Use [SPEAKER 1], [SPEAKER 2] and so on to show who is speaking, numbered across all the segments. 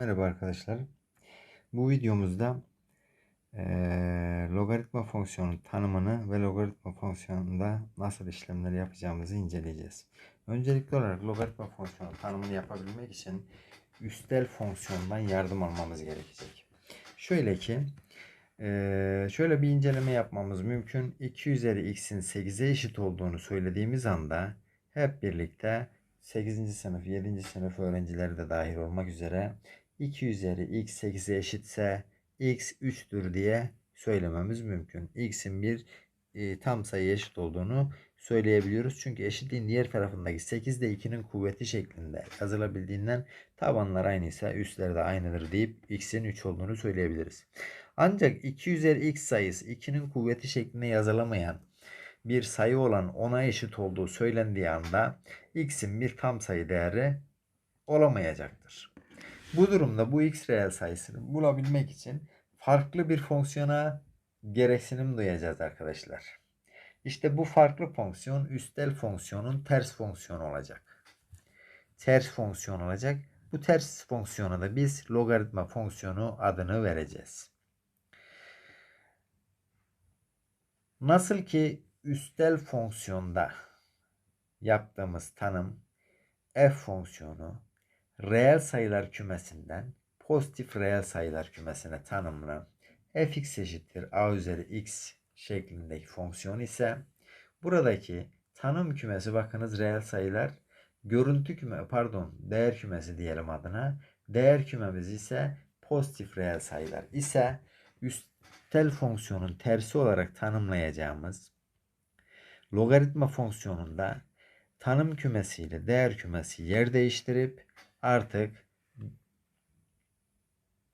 [SPEAKER 1] Merhaba arkadaşlar. Bu videomuzda eee, logaritma fonksiyonun tanımını ve logaritma fonksiyonunda nasıl işlemler yapacağımızı inceleyeceğiz. Öncelikli olarak logaritma fonksiyonu tanımını yapabilmek için üstel fonksiyondan yardım almamız gerekecek. Şöyle ki eee, şöyle bir inceleme yapmamız mümkün. 2 üzeri x'in 8'e eşit olduğunu söylediğimiz anda hep birlikte 8. sınıf, 7. sınıf öğrencileri de dahil olmak üzere 2 üzeri x 8'e eşitse x 3'tür diye söylememiz mümkün. x'in bir e, tam sayı eşit olduğunu söyleyebiliyoruz. Çünkü eşitliğin diğer tarafındaki 8 de 2'nin kuvveti şeklinde yazılabildiğinden tabanlar aynıysa üstleri de aynıdır deyip x'in 3 olduğunu söyleyebiliriz. Ancak 2 üzeri x sayısı 2'nin kuvveti şeklinde yazılamayan bir sayı olan 10'a eşit olduğu söylendiği anda x'in bir tam sayı değeri olamayacaktır. Bu durumda bu x reel sayısını bulabilmek için farklı bir fonksiyona gereksinim duyacağız arkadaşlar. İşte bu farklı fonksiyon üstel fonksiyonun ters fonksiyonu olacak. Ters fonksiyon olacak. Bu ters fonksiyona da biz logaritma fonksiyonu adını vereceğiz. Nasıl ki üstel fonksiyonda yaptığımız tanım f fonksiyonu reel sayılar kümesinden pozitif reel sayılar kümesine tanımlı fx eşittir a üzeri x şeklindeki fonksiyon ise buradaki tanım kümesi bakınız reel sayılar görüntü küme pardon değer kümesi diyelim adına. Değer kümemiz ise pozitif reel sayılar ise üstel fonksiyonun tersi olarak tanımlayacağımız logaritma fonksiyonunda tanım kümesiyle değer kümesi yer değiştirip artık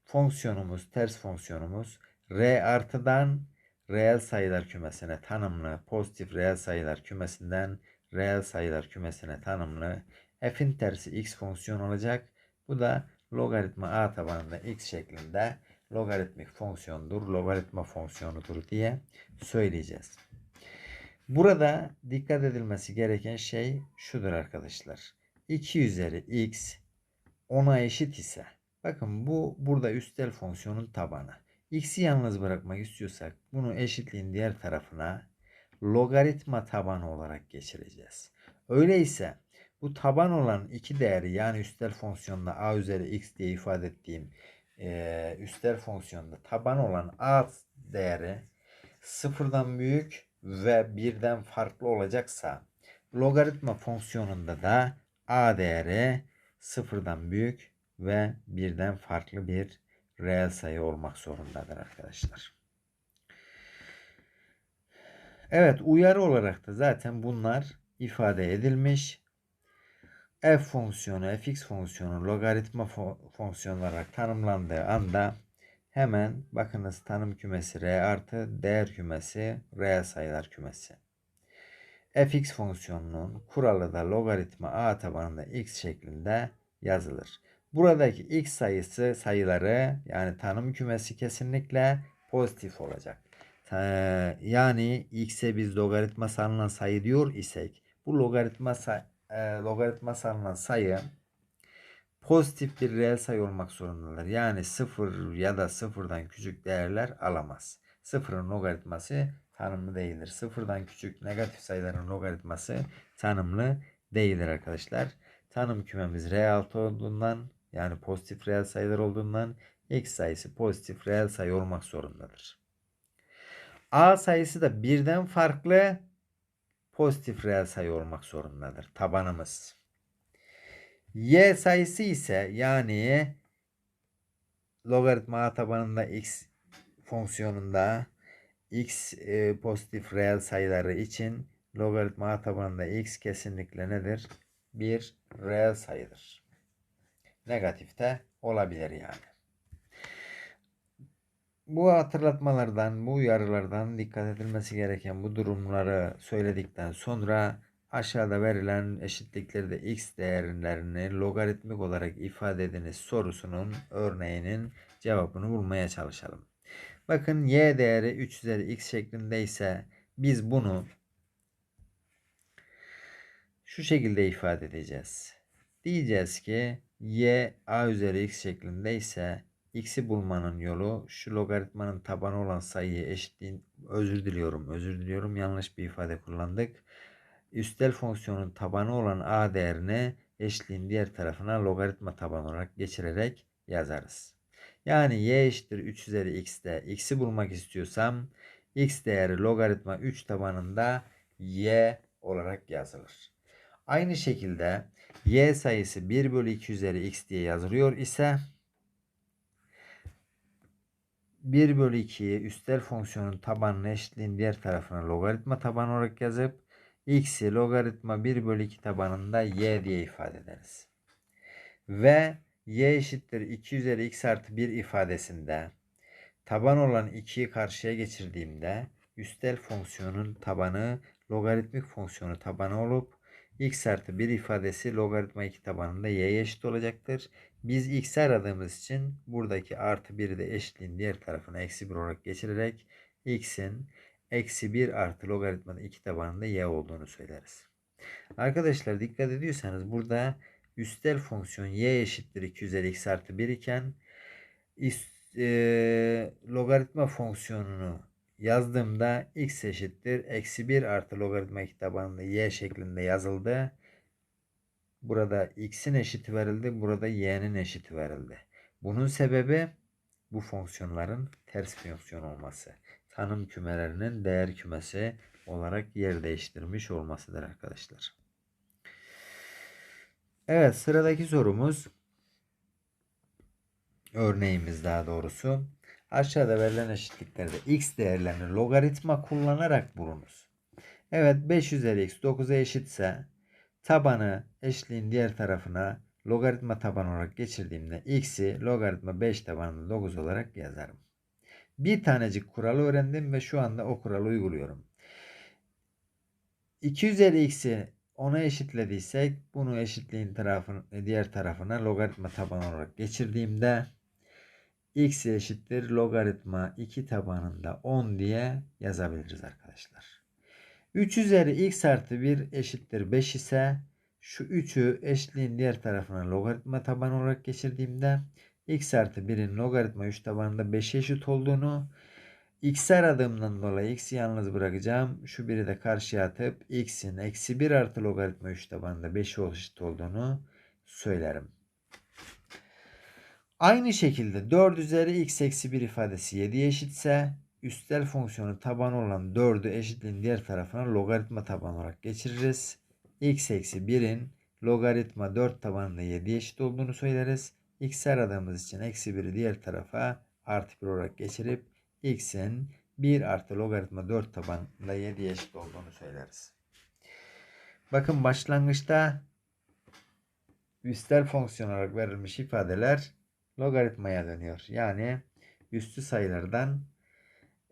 [SPEAKER 1] fonksiyonumuz, ters fonksiyonumuz r artıdan reel sayılar kümesine tanımlı, pozitif reel sayılar kümesinden reel sayılar kümesine tanımlı f'in tersi x fonksiyon olacak. Bu da logaritma a tabanında x şeklinde logaritmik fonksiyondur, logaritma fonksiyonudur diye söyleyeceğiz. Burada dikkat edilmesi gereken şey şudur arkadaşlar. 2 üzeri x 10'a eşit ise bakın bu burada üstel fonksiyonun tabanı. X'i yalnız bırakmak istiyorsak bunu eşitliğin diğer tarafına logaritma tabanı olarak geçireceğiz. Öyleyse bu taban olan iki değeri yani üstel fonksiyonda a üzeri x diye ifade ettiğim e, üstel fonksiyonda taban olan a değeri sıfırdan büyük ve birden farklı olacaksa logaritma fonksiyonunda da a değeri sıfırdan büyük ve birden farklı bir reel sayı olmak zorundadır arkadaşlar. Evet uyarı olarak da zaten bunlar ifade edilmiş. f fonksiyonu, fx fonksiyonu logaritma fonksiyon olarak tanımlandığı anda hemen bakınız tanım kümesi r artı değer kümesi reel sayılar kümesi. Fx fonksiyonunun kuralı da logaritma a tabanında x şeklinde yazılır. Buradaki x sayısı sayıları yani tanım kümesi kesinlikle pozitif olacak. Yani x'e biz logaritma sanılan sayı diyor isek bu logaritma say e, logaritma sanılan sayı pozitif bir reel sayı olmak zorundadır. Yani 0 ya da sıfırdan küçük değerler alamaz. Sıfırın logaritması tanımlı değildir. Sıfırdan küçük negatif sayıların logaritması tanımlı değildir arkadaşlar. Tanım kümemiz R6 olduğundan yani pozitif reel sayılar olduğundan x sayısı pozitif reel sayı olmak zorundadır. A sayısı da birden farklı pozitif reel sayı olmak zorundadır. Tabanımız. Y sayısı ise yani logaritma A tabanında x fonksiyonunda x e, pozitif reel sayıları için logaritma tabanında x kesinlikle nedir? Bir reel sayıdır. Negatif de olabilir yani. Bu hatırlatmalardan, bu uyarılardan dikkat edilmesi gereken bu durumları söyledikten sonra aşağıda verilen eşitliklerde x değerlerini logaritmik olarak ifade ediniz sorusunun örneğinin cevabını bulmaya çalışalım. Bakın y değeri 3 üzeri x şeklinde ise biz bunu şu şekilde ifade edeceğiz. Diyeceğiz ki y a üzeri x şeklinde ise x'i bulmanın yolu şu logaritmanın tabanı olan sayıyı eşitliğin özür diliyorum özür diliyorum yanlış bir ifade kullandık. Üstel fonksiyonun tabanı olan a değerini eşitliğin diğer tarafına logaritma tabanı olarak geçirerek yazarız. Yani y eşittir 3 üzeri x'te x'i bulmak istiyorsam x değeri logaritma 3 tabanında y olarak yazılır. Aynı şekilde y sayısı 1 bölü 2 üzeri x diye yazılıyor ise 1 bölü 2'yi üstel fonksiyonun tabanını eşitliğin diğer tarafına logaritma tabanı olarak yazıp x'i logaritma 1 bölü 2 tabanında y diye ifade ederiz. Ve y eşittir 2 üzeri x artı 1 ifadesinde taban olan 2'yi karşıya geçirdiğimde üstel fonksiyonun tabanı logaritmik fonksiyonu tabanı olup x artı 1 ifadesi logaritma 2 tabanında y'ye eşit olacaktır. Biz x'i aradığımız için buradaki artı 1'i de eşitliğin diğer tarafına eksi 1 olarak geçirerek x'in eksi 1 artı logaritmanın 2 tabanında y olduğunu söyleriz. Arkadaşlar dikkat ediyorsanız burada üstel fonksiyon y eşittir 2 üzeri x artı 1 iken e, logaritma fonksiyonunu yazdığımda x eşittir eksi 1 artı logaritma 2 tabanında y şeklinde yazıldı. Burada x'in eşiti verildi. Burada y'nin eşiti verildi. Bunun sebebi bu fonksiyonların ters fonksiyon olması. Tanım kümelerinin değer kümesi olarak yer değiştirmiş olmasıdır arkadaşlar. Evet sıradaki sorumuz örneğimiz daha doğrusu aşağıda verilen eşitliklerde x değerlerini logaritma kullanarak bulunuz. Evet 5 üzeri x 9'a eşitse tabanı eşliğin diğer tarafına logaritma tabanı olarak geçirdiğimde x'i logaritma 5 tabanında 9 olarak yazarım. Bir tanecik kuralı öğrendim ve şu anda o kuralı uyguluyorum. 2 üzeri x'i 10'a eşitlediysek bunu eşitliğin tarafın, diğer tarafına logaritma tabanı olarak geçirdiğimde x eşittir logaritma 2 tabanında 10 diye yazabiliriz arkadaşlar. 3 üzeri x artı 1 eşittir 5 ise şu 3'ü eşitliğin diğer tarafına logaritma tabanı olarak geçirdiğimde x artı 1'in logaritma 3 tabanında 5'e eşit olduğunu x aradığımdan dolayı x'i yalnız bırakacağım. Şu biri de karşıya atıp x'in eksi 1 artı logaritma 3 tabanında 5'e eşit olduğunu söylerim. Aynı şekilde 4 üzeri x eksi 1 ifadesi 7'ye eşitse üstel fonksiyonu tabanı olan 4'ü eşitliğin diğer tarafına logaritma tabanı olarak geçiririz. x eksi 1'in logaritma 4 tabanında 7'ye eşit olduğunu söyleriz. x aradığımız için eksi 1'i diğer tarafa artı 1 olarak geçirip x'in 1 artı logaritma 4 tabanında 7'ye eşit olduğunu söyleriz. Bakın başlangıçta üstel fonksiyon olarak verilmiş ifadeler logaritmaya dönüyor. Yani üstü sayılardan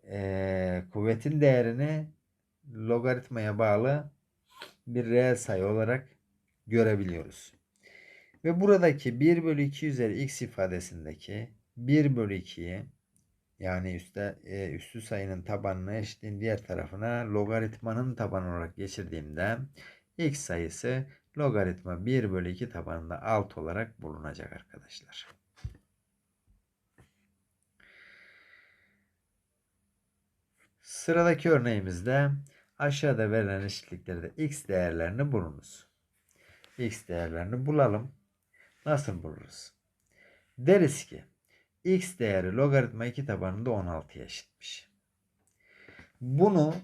[SPEAKER 1] e, kuvvetin değerini logaritmaya bağlı bir reel sayı olarak görebiliyoruz. Ve buradaki 1 bölü 2 üzeri x ifadesindeki 1 bölü 2'yi yani üstte, e, üstü sayının tabanını eşitliğin diğer tarafına logaritmanın tabanı olarak geçirdiğimde x sayısı logaritma 1 bölü 2 tabanında 6 olarak bulunacak arkadaşlar. Sıradaki örneğimizde aşağıda verilen eşitliklerde x değerlerini bulunuz. x değerlerini bulalım. Nasıl buluruz? Deriz ki x değeri logaritma 2 tabanında 16'ya eşitmiş. Bunu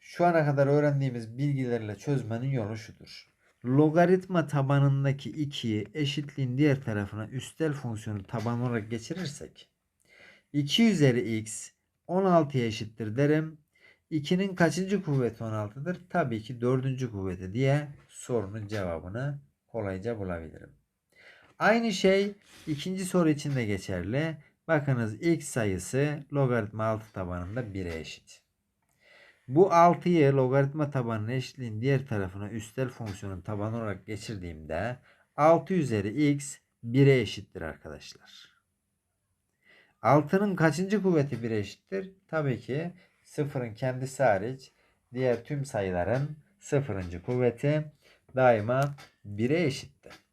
[SPEAKER 1] şu ana kadar öğrendiğimiz bilgilerle çözmenin yolu şudur. Logaritma tabanındaki 2'yi eşitliğin diğer tarafına üstel fonksiyonu taban olarak geçirirsek 2 üzeri x 16'ya eşittir derim. 2'nin kaçıncı kuvveti 16'dır? Tabii ki dördüncü kuvveti diye sorunun cevabını kolayca bulabilirim. Aynı şey ikinci soru için de geçerli. Bakınız x sayısı logaritma 6 tabanında 1'e eşit. Bu 6'yı logaritma tabanının eşitliğin diğer tarafına üstel fonksiyonun tabanı olarak geçirdiğimde 6 üzeri x 1'e eşittir arkadaşlar. 6'nın kaçıncı kuvveti 1'e eşittir? Tabii ki sıfırın kendisi hariç diğer tüm sayıların sıfırıncı kuvveti daima 1'e eşittir.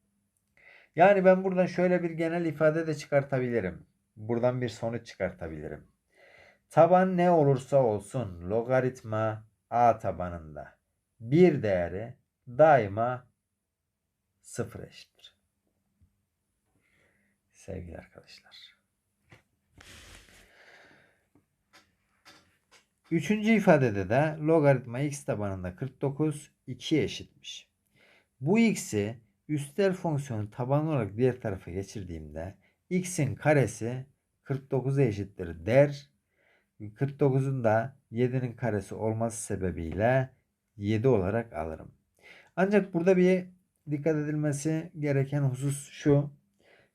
[SPEAKER 1] Yani ben buradan şöyle bir genel ifade de çıkartabilirim. Buradan bir sonuç çıkartabilirim. Taban ne olursa olsun logaritma a tabanında bir değeri daima sıfır eşittir. Sevgili arkadaşlar. Üçüncü ifadede de logaritma x tabanında 49 2 eşitmiş. Bu x'i üstel fonksiyonun tabanı olarak diğer tarafa geçirdiğimde x'in karesi 49'a eşittir der. 49'un da 7'nin karesi olması sebebiyle 7 olarak alırım. Ancak burada bir dikkat edilmesi gereken husus şu.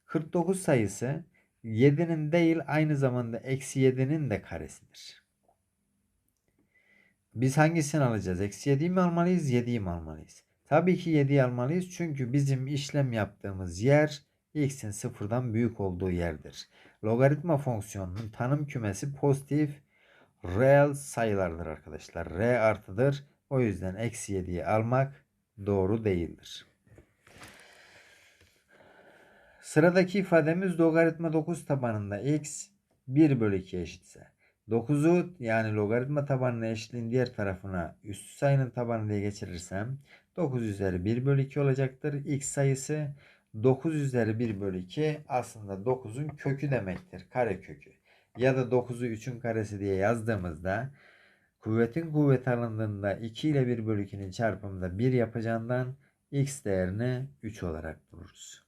[SPEAKER 1] 49 sayısı 7'nin değil aynı zamanda eksi 7'nin de karesidir. Biz hangisini alacağız? Eksi 7'yi mi almalıyız? 7'yi mi almalıyız? Tabii ki 7'yi almalıyız. Çünkü bizim işlem yaptığımız yer x'in sıfırdan büyük olduğu yerdir. Logaritma fonksiyonunun tanım kümesi pozitif reel sayılardır arkadaşlar. R artıdır. O yüzden eksi 7'yi almak doğru değildir. Sıradaki ifademiz logaritma 9 tabanında x 1 bölü 2 eşitse. 9'u yani logaritma tabanına eşitliğin diğer tarafına üst sayının tabanı diye geçirirsem 9 üzeri 1 bölü 2 olacaktır. X sayısı 9 üzeri 1 bölü 2 aslında 9'un kökü demektir. Kare kökü. Ya da 9'u 3'ün karesi diye yazdığımızda kuvvetin kuvvet alındığında 2 ile 1 bölü 2'nin çarpımında 1 yapacağından x değerini 3 olarak buluruz.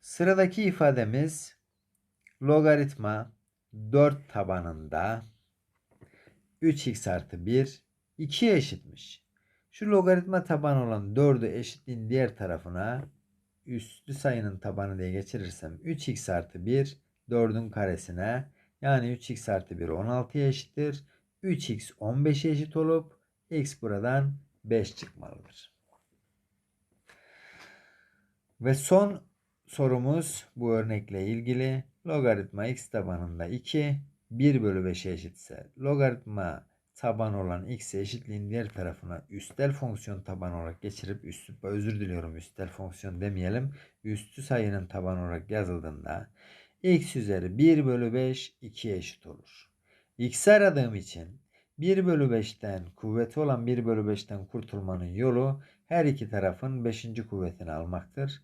[SPEAKER 1] Sıradaki ifademiz logaritma 4 tabanında 3x artı 1 2'ye eşitmiş. Şu logaritma tabanı olan 4'ü eşitliğin diğer tarafına üstlü sayının tabanı diye geçirirsem 3x artı 1 4'ün karesine yani 3x artı 1 16'ya eşittir. 3x 15'e eşit olup x buradan 5 çıkmalıdır. Ve son sorumuz bu örnekle ilgili. Logaritma x tabanında 2 1 bölü 5'e eşitse logaritma taban olan x eşitliğin diğer tarafına üstel fonksiyon taban olarak geçirip üstü özür diliyorum üstel fonksiyon demeyelim. Üstü sayının taban olarak yazıldığında x üzeri 1 bölü 5 2 eşit olur. x aradığım için 1 bölü 5'ten kuvveti olan 1 bölü 5'ten kurtulmanın yolu her iki tarafın 5. kuvvetini almaktır.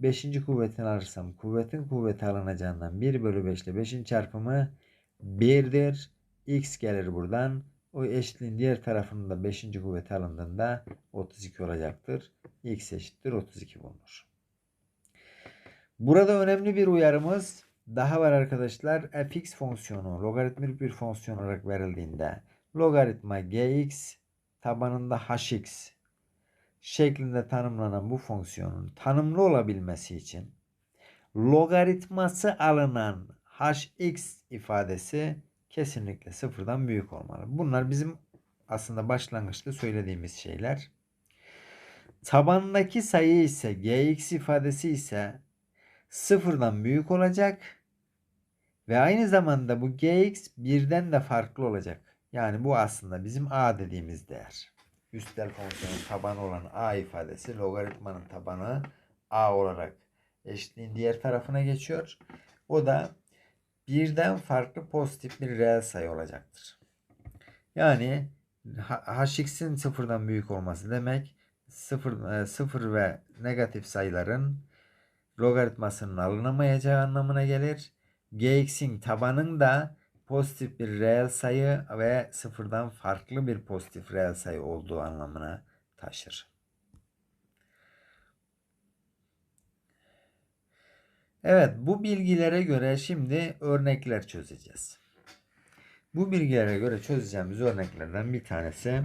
[SPEAKER 1] 5. kuvvetini alırsam kuvvetin kuvveti alınacağından 1 bölü 5 ile 5'in çarpımı 1'dir. x gelir buradan. O eşitliğin diğer tarafının da 5. kuvveti alındığında 32 olacaktır. x eşittir 32 bulunur. Burada önemli bir uyarımız daha var arkadaşlar. fx fonksiyonu logaritmik bir fonksiyon olarak verildiğinde logaritma gx tabanında hx şeklinde tanımlanan bu fonksiyonun tanımlı olabilmesi için logaritması alınan hx ifadesi kesinlikle sıfırdan büyük olmalı. Bunlar bizim aslında başlangıçta söylediğimiz şeyler. Tabandaki sayı ise gx ifadesi ise sıfırdan büyük olacak ve aynı zamanda bu gx birden de farklı olacak. Yani bu aslında bizim a dediğimiz değer. Üstel fonksiyonun tabanı olan a ifadesi logaritmanın tabanı a olarak eşitliğin diğer tarafına geçiyor. O da birden farklı pozitif bir reel sayı olacaktır. Yani hx'in sıfırdan büyük olması demek sıfır, sıfır ve negatif sayıların logaritmasının alınamayacağı anlamına gelir. gx'in tabanın da pozitif bir reel sayı ve sıfırdan farklı bir pozitif reel sayı olduğu anlamına taşır. Evet bu bilgilere göre şimdi örnekler çözeceğiz. Bu bilgilere göre çözeceğimiz örneklerden bir tanesi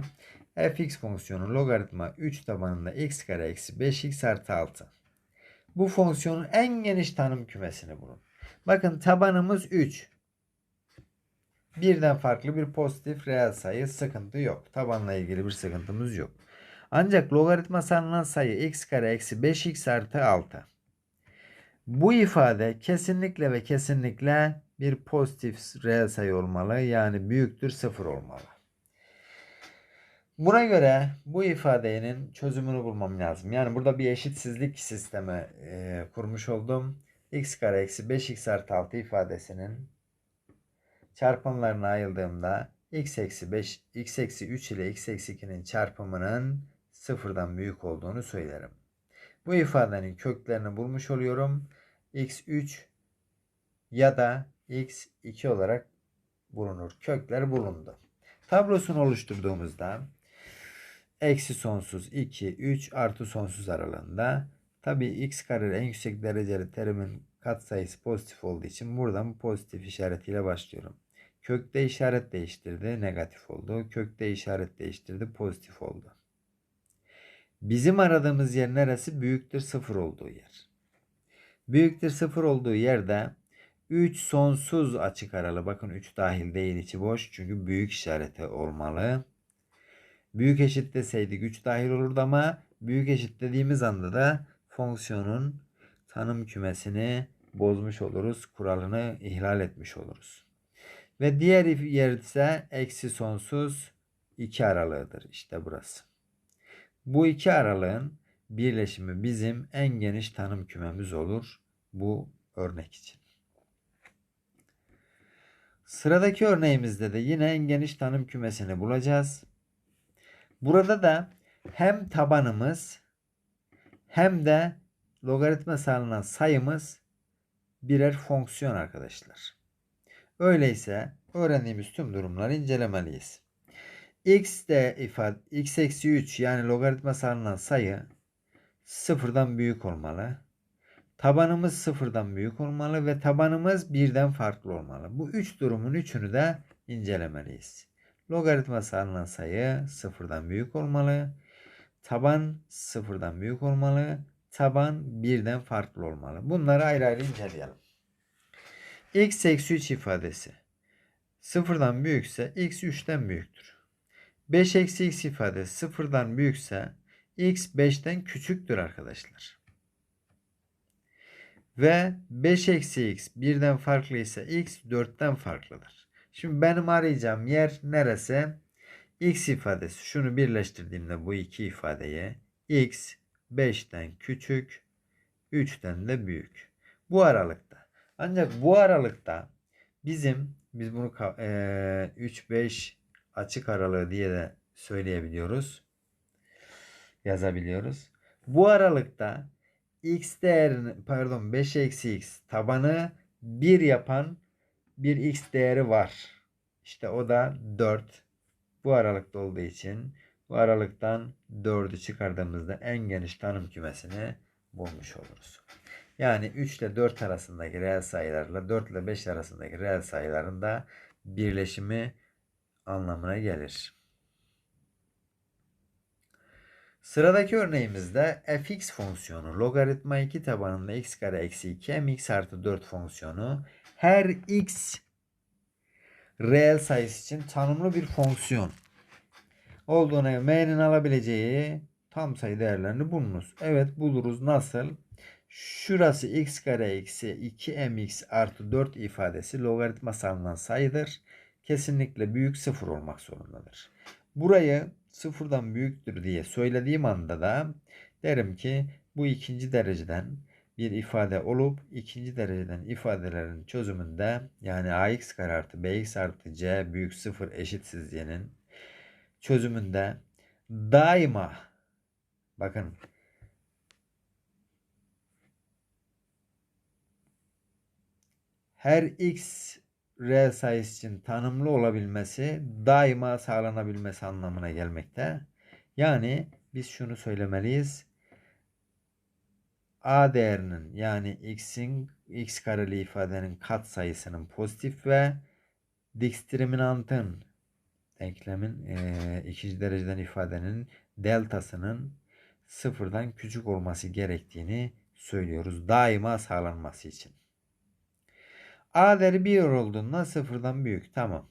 [SPEAKER 1] fx fonksiyonu logaritma 3 tabanında x kare eksi 5x artı 6. Bu fonksiyonun en geniş tanım kümesini bulun. Bakın tabanımız 3. Birden farklı bir pozitif reel sayı sıkıntı yok. Tabanla ilgili bir sıkıntımız yok. Ancak logaritma sanılan sayı x kare eksi 5x artı 6. Bu ifade kesinlikle ve kesinlikle bir pozitif reel sayı olmalı. Yani büyüktür sıfır olmalı. Buna göre bu ifadenin çözümünü bulmam lazım. Yani burada bir eşitsizlik sistemi e, kurmuş oldum. x kare eksi 5x artı 6 ifadesinin çarpımlarına ayırdığımda x eksi 5, x eksi 3 ile x eksi 2'nin çarpımının sıfırdan büyük olduğunu söylerim. Bu ifadenin köklerini bulmuş oluyorum. X3 ya da x2 olarak bulunur. Kökler bulundu. Tablosunu oluşturduğumuzda eksi sonsuz 2, 3 artı sonsuz aralığında tabi x kare en yüksek dereceli terimin katsayısı pozitif olduğu için buradan pozitif işaretiyle başlıyorum. Kökte işaret değiştirdi. Negatif oldu. Kökte işaret değiştirdi. Pozitif oldu. Bizim aradığımız yer neresi? Büyüktür sıfır olduğu yer. Büyüktür sıfır olduğu yerde 3 sonsuz açık aralı. Bakın 3 dahil değil içi boş. Çünkü büyük işareti olmalı. Büyük eşit deseydik 3 dahil olurdu ama büyük eşit dediğimiz anda da fonksiyonun tanım kümesini bozmuş oluruz. Kuralını ihlal etmiş oluruz. Ve diğer yer ise eksi sonsuz 2 aralığıdır. İşte burası. Bu iki aralığın birleşimi bizim en geniş tanım kümemiz olur bu örnek için. Sıradaki örneğimizde de yine en geniş tanım kümesini bulacağız. Burada da hem tabanımız hem de logaritma sağlanan sayımız birer fonksiyon arkadaşlar. Öyleyse öğrendiğimiz tüm durumları incelemeliyiz. x de ifade x eksi 3 yani logaritma sağlanan sayı sıfırdan büyük olmalı. Tabanımız sıfırdan büyük olmalı ve tabanımız birden farklı olmalı. Bu üç durumun üçünü de incelemeliyiz. Logaritma sağlanan sayı sıfırdan büyük olmalı. Taban sıfırdan büyük olmalı. Taban birden farklı olmalı. Bunları ayrı ayrı inceleyelim. x eksi 3 ifadesi sıfırdan büyükse x 3'ten büyüktür. 5 eksi x ifadesi sıfırdan büyükse x 5'ten küçüktür arkadaşlar. Ve 5 eksi x birden farklıysa x 4'ten farklıdır. Şimdi benim arayacağım yer neresi? x ifadesi. Şunu birleştirdiğimde bu iki ifadeyi x 5'ten küçük 3'ten de büyük. Bu aralıkta. Ancak bu aralıkta bizim biz bunu e, 3-5 açık aralığı diye de söyleyebiliyoruz. Yazabiliyoruz. Bu aralıkta x değerini pardon 5 eksi x tabanı 1 yapan bir x değeri var. İşte o da 4. Bu aralıkta olduğu için bu aralıktan 4'ü çıkardığımızda en geniş tanım kümesini bulmuş oluruz. Yani 3 ile 4 arasındaki reel sayılarla 4 ile 5 arasındaki reel sayıların da birleşimi anlamına gelir. Sıradaki örneğimizde fx fonksiyonu logaritma 2 tabanında x kare eksi 2 mx artı 4 fonksiyonu her x reel sayısı için tanımlı bir fonksiyon olduğuna m'nin alabileceği tam sayı değerlerini bulunuz. Evet buluruz. Nasıl? Şurası x kare eksi 2mx artı 4 ifadesi logaritma alınan sayıdır. Kesinlikle büyük sıfır olmak zorundadır. Burayı sıfırdan büyüktür diye söylediğim anda da derim ki bu ikinci dereceden bir ifade olup ikinci dereceden ifadelerin çözümünde yani ax kare artı bx artı c büyük sıfır eşitsizliğinin çözümünde daima bakın her x reel sayısı için tanımlı olabilmesi daima sağlanabilmesi anlamına gelmekte. Yani biz şunu söylemeliyiz. A değerinin yani x'in x kareli ifadenin kat sayısının pozitif ve diskriminantın denklemin e, ikinci dereceden ifadenin deltasının sıfırdan küçük olması gerektiğini söylüyoruz. Daima sağlanması için. A değeri 1 olduğunda sıfırdan büyük. Tamam.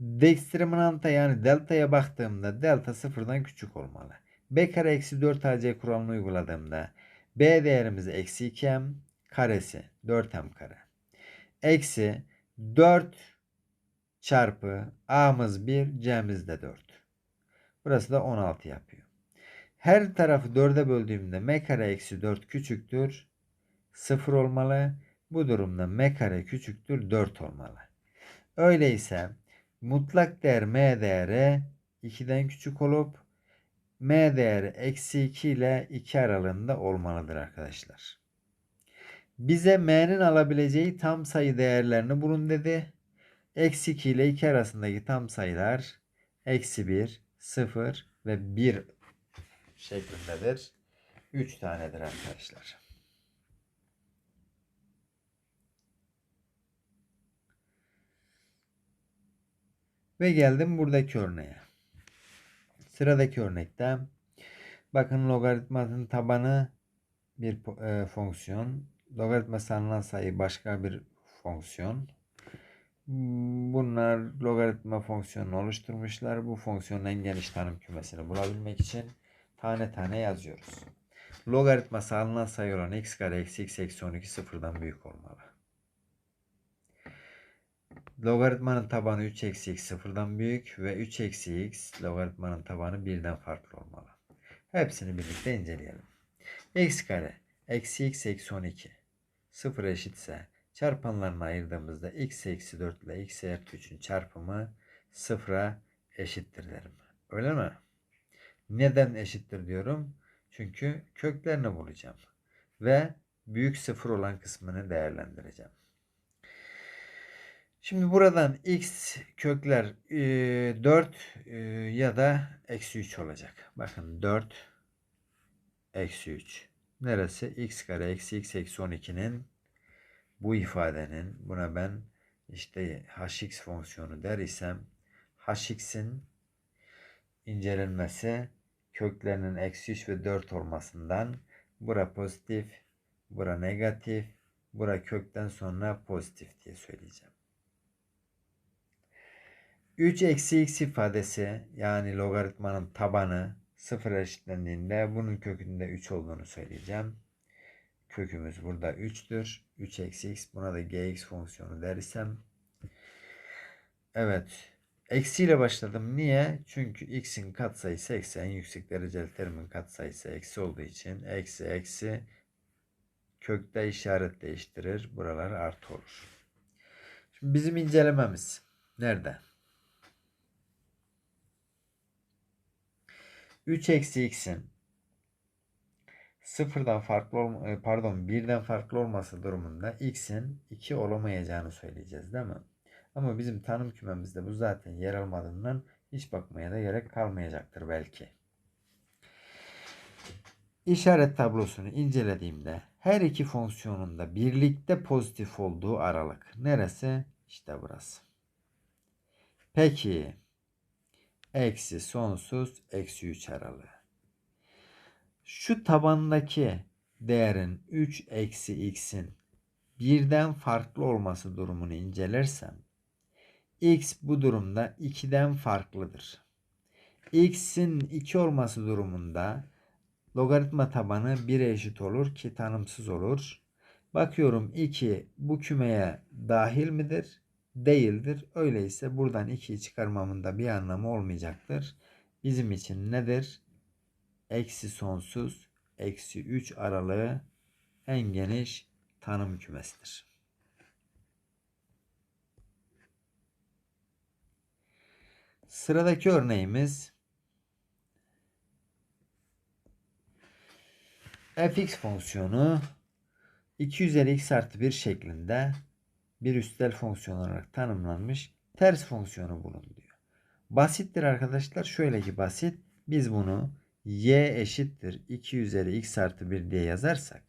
[SPEAKER 1] Dekstreminanta yani delta'ya baktığımda delta sıfırdan küçük olmalı. B kare eksi 4 AC kuralını uyguladığımda B değerimiz eksi 2M karesi 4M kare. Eksi 4 çarpı A'mız 1 C'miz de 4. Burası da 16 yapıyor. Her tarafı 4'e böldüğümde m kare eksi 4 küçüktür. 0 olmalı. Bu durumda m kare küçüktür 4 olmalı. Öyleyse mutlak değer m değeri 2'den küçük olup m değeri eksi 2 ile 2 aralığında olmalıdır arkadaşlar. Bize m'nin alabileceği tam sayı değerlerini bulun dedi. Eksi 2 ile 2 arasındaki tam sayılar eksi 1, 0 ve 1 şeklindedir. 3 tanedir arkadaşlar. Ve geldim buradaki örneğe. Sıradaki örnekte bakın logaritmanın tabanı bir e, fonksiyon. Logaritması alınan sayı başka bir fonksiyon. Bunlar logaritma fonksiyonunu oluşturmuşlar. Bu fonksiyonun en geniş tanım kümesini bulabilmek için tane tane yazıyoruz. Logaritması alınan sayı olan x kare eksi x eksi 12 sıfırdan büyük olmalı. Logaritmanın tabanı 3 eksi x sıfırdan büyük ve 3 eksi x logaritmanın tabanı birden farklı olmalı. Hepsini birlikte inceleyelim. x kare eksi x eksi 12 sıfır eşitse çarpanlarını ayırdığımızda x eksi 4 ile x artı 3'ün çarpımı sıfıra eşittir derim. Öyle mi? Neden eşittir diyorum? Çünkü köklerini bulacağım. Ve büyük sıfır olan kısmını değerlendireceğim. Şimdi buradan x kökler e, 4 e, ya da eksi 3 olacak. Bakın 4 eksi 3. Neresi? x kare eksi x eksi 12'nin bu ifadenin buna ben işte hx fonksiyonu der isem hx'in incelenmesi köklerinin eksi 3 ve 4 olmasından bura pozitif, bura negatif, bura kökten sonra pozitif diye söyleyeceğim. 3 eksi x ifadesi yani logaritmanın tabanı sıfır eşitlendiğinde bunun kökünde 3 olduğunu söyleyeceğim. Kökümüz burada 3'tür. 3 eksi x buna da gx fonksiyonu dersem. Evet. Eksiyle başladım. Niye? Çünkü x'in katsayısı eksi. En yüksek dereceli terimin katsayısı eksi olduğu için eksi eksi kökte işaret değiştirir. Buralar artı olur. Şimdi bizim incelememiz nerede? 3 eksi x'in sıfırdan farklı e, pardon birden farklı olması durumunda x'in 2 olamayacağını söyleyeceğiz değil mi? Ama bizim tanım kümemizde bu zaten yer almadığından hiç bakmaya da gerek kalmayacaktır belki. İşaret tablosunu incelediğimde her iki fonksiyonun da birlikte pozitif olduğu aralık neresi? İşte burası. Peki eksi sonsuz eksi 3 aralığı. Şu tabandaki değerin 3 eksi x'in birden farklı olması durumunu incelersem x bu durumda 2'den farklıdır. x'in 2 olması durumunda logaritma tabanı 1'e eşit olur ki tanımsız olur. Bakıyorum 2 bu kümeye dahil midir? Değildir. Öyleyse buradan 2'yi çıkarmamın da bir anlamı olmayacaktır. Bizim için nedir? Eksi sonsuz, eksi 3 aralığı en geniş tanım kümesidir. Sıradaki örneğimiz fx fonksiyonu 2 üzeri x artı 1 şeklinde bir üstel fonksiyon olarak tanımlanmış ters fonksiyonu bulun diyor. Basittir arkadaşlar. Şöyle ki basit. Biz bunu y eşittir 2 üzeri x artı 1 diye yazarsak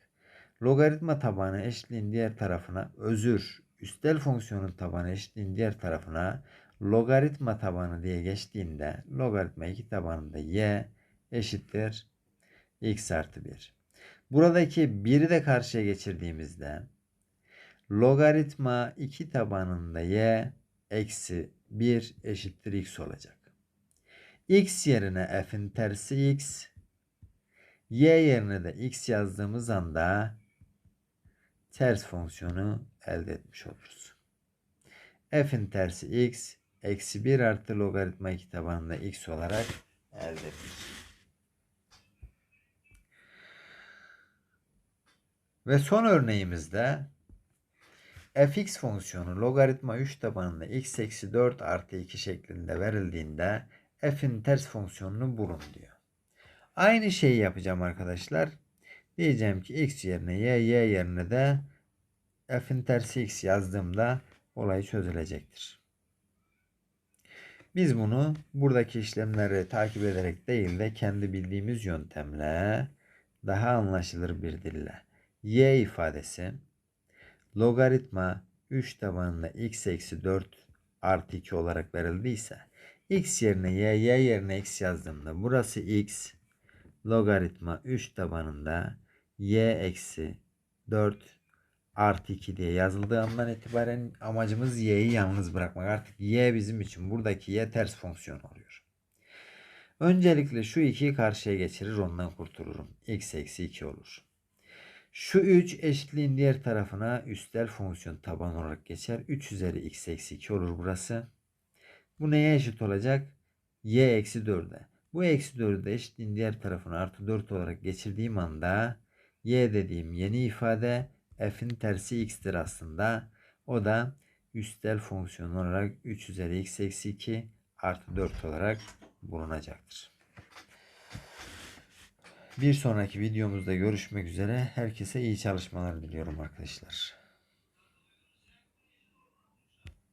[SPEAKER 1] logaritma tabanı eşitliğin diğer tarafına özür üstel fonksiyonun tabanı eşitliğin diğer tarafına logaritma tabanı diye geçtiğinde logaritma 2 tabanında y eşittir x artı 1. Buradaki 1'i de karşıya geçirdiğimizde logaritma 2 tabanında y eksi 1 eşittir x olacak. x yerine f'in tersi x, y yerine de x yazdığımız anda ters fonksiyonu elde etmiş oluruz. f'in tersi x, eksi 1 artı logaritma 2 tabanında x olarak elde ettik. Ve son örneğimizde fx fonksiyonu logaritma 3 tabanında x eksi 4 artı 2 şeklinde verildiğinde f'in ters fonksiyonunu bulun diyor. Aynı şeyi yapacağım arkadaşlar. Diyeceğim ki x yerine y, y yerine de f'in tersi x yazdığımda olay çözülecektir. Biz bunu buradaki işlemleri takip ederek değil de kendi bildiğimiz yöntemle daha anlaşılır bir dille y ifadesi logaritma 3 tabanında x eksi 4 artı 2 olarak verildiyse x yerine y, y yerine x yazdığımda burası x logaritma 3 tabanında y eksi 4 artı 2 diye yazıldığı andan itibaren amacımız y'yi yalnız bırakmak. Artık y bizim için buradaki y ters fonksiyon oluyor. Öncelikle şu 2'yi karşıya geçirir ondan kurtulurum. x eksi 2 olur. Şu 3 eşitliğin diğer tarafına üstel fonksiyon taban olarak geçer. 3 üzeri x eksi 2 olur burası. Bu neye eşit olacak? y eksi 4'e. Bu eksi 4'ü de eşitliğin diğer tarafına artı 4 olarak geçirdiğim anda y dediğim yeni ifade f'in tersi x'tir aslında. O da üstel fonksiyon olarak 3 üzeri x eksi 2 artı 4 olarak bulunacaktır. Bir sonraki videomuzda görüşmek üzere. Herkese iyi çalışmalar diliyorum arkadaşlar.